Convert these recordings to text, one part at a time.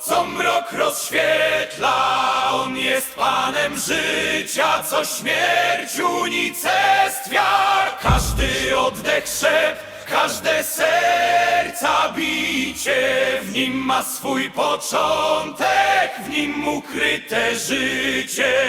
co mrok rozświetla. On jest Panem życia, co śmierć unicestwia. Każdy oddech szept, każde serca bicie, w nim ma swój początek, w nim ukryte życie.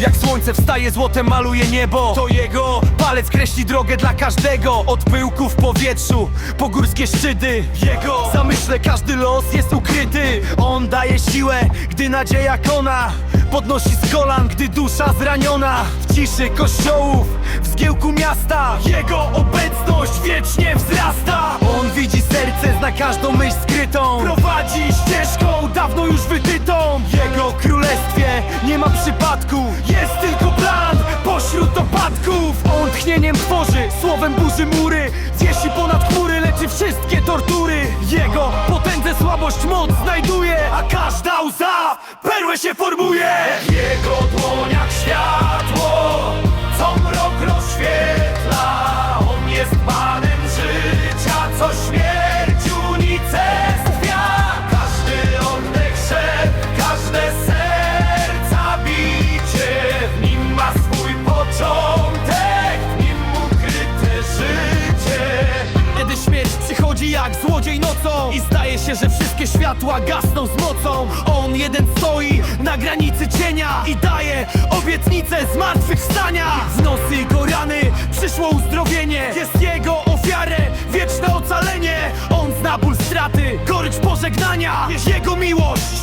Jak słońce wstaje, złotem maluje niebo. To jego palec kreśli drogę dla każdego. Od pyłku w powietrzu, po górskie szczyty Jego zamyśle każdy los jest ukryty. On daje siłę, gdy nadzieja kona. Podnosi z kolan, gdy dusza zraniona. W ciszy kościołów, w zgiełku miasta. Jego obecność wiecznie wzrasta. On widzi serce, zna każdą myśl skrytą. Prowadzi ścieżką, nie ma przypadku. Jest tylko plan pośród opadków. On tchnieniem tworzy, słowem burzy mury. Wiesi ponad chmury, leczy wszystkie tortury. Jego potędze słabość moc znajduje A każda łza perłę się formuje nocą. I zdaje się, że wszystkie światła gasną z mocą. On jeden stoi na granicy cienia I daje obietnicę zmartwychwstania. W nosy jego rany przyszło uzdrowienie. Jest jego ofiarę, wieczne ocalenie. On zna ból straty, gorycz pożegnania. Jest jego miłość,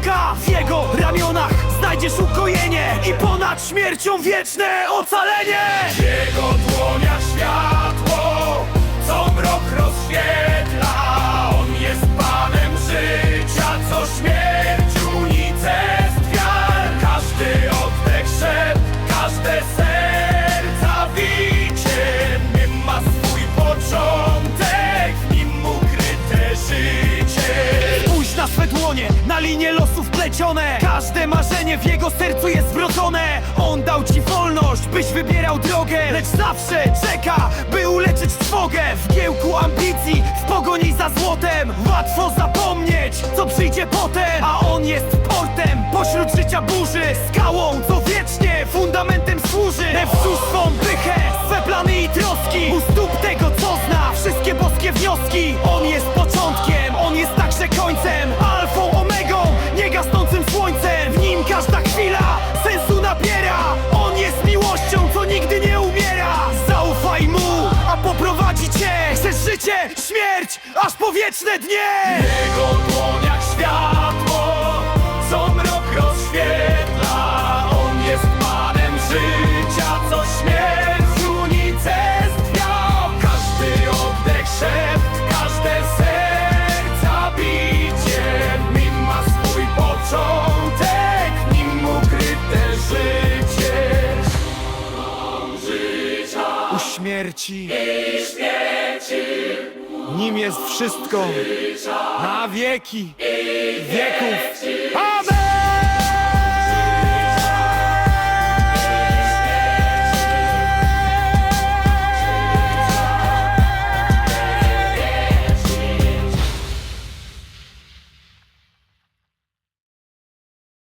sztuka W jego ramionach. Znajdziesz ukojenie I ponad śmiercią wieczne ocalenie. W jego dłoniach światło, na linie losów plecione. Każde marzenie w jego sercu jest zwrócone On dał ci wolność, byś wybierał drogę. Lecz zawsze czeka, by uleczyć trwogę. W giełku ambicji, w pogoni za złotem. Łatwo zapomnieć, co przyjdzie potem. A on jest portem, pośród życia burzy. Skałą, co wiecznie fundamentem służy. Wzdłuż swą pychę, swe plany i troski. U stóp tego, co zna, wszystkie boskie wnioski życie, śmierć, aż po wieczne dnie W jego dłoniach światło, co mrok rozświetla. On jest Panem życia, co śmierć unicestwia. Każdy oddech szept, każde serca bicie, nim ma swój początek, nim ukryte życie. U śmierci Nim jest wszystko Na wieki Wieków